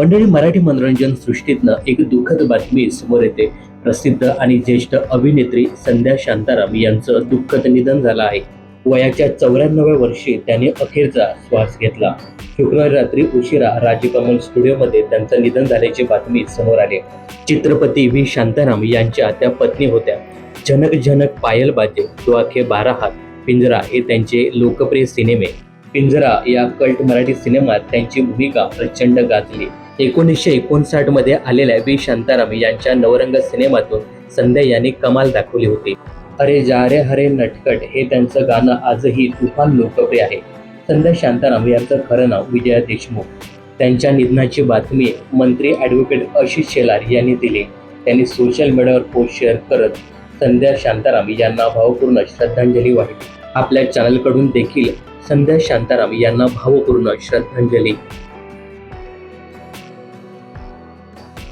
मंडळी मराठी मनोरंजन सृष्टीतनं एक दुःखद बातमी समोर येते. प्रसिद्ध आणि ज्येष्ठ अभिनेत्री संध्या शांताराम यांचं दुःखद निधन झालं आहे. वयाच्या चौऱ्याण्णव्या वर्षी त्यांनी अखेरचा श्वास घेतला. शुक्रवारी रात्री उशिरा राजकमल स्टुडिओमध्ये त्यांचं निधन झाल्याची बातमी समोर आली. चित्रपती व्ही. शांताराम यांच्या त्या पत्नी होत्या. जनक जनक पायल बाजे दुआखे बारा हात पिंजरा हे त्यांचे लोकप्रिय सिनेमे. पिंजरा या कल्ट मराठी सिनेमात त्यांची भूमिका प्रचंड गाजली. एकोणीसशे एकोणसाठमध्ये आलेल्या व्ही शांताराम यांच्या नवरंग सिनेमातून संध्या यांनी कमाल दाखवली होती. अरे जा रे हरे नटकट हे त्यांचं गाणं आजही तुफान लोकप्रिय आहे. संध्या शांताराम यांचं खरं नाव विजया देशमुख. त्यांच्या निधनाची बातमी मंत्री ॲडव्होकेट आशिष शेलार यांनी दिली. त्यांनी सोशल मीडियावर पोस्ट शेअर करत संध्या शांताराम यांना भावपूर्ण श्रद्धांजली वाहिली. आपल्या चॅनलकडून देखील संध्या शांताराम यांना भावपूर्ण श्रद्धांजली. Blanca.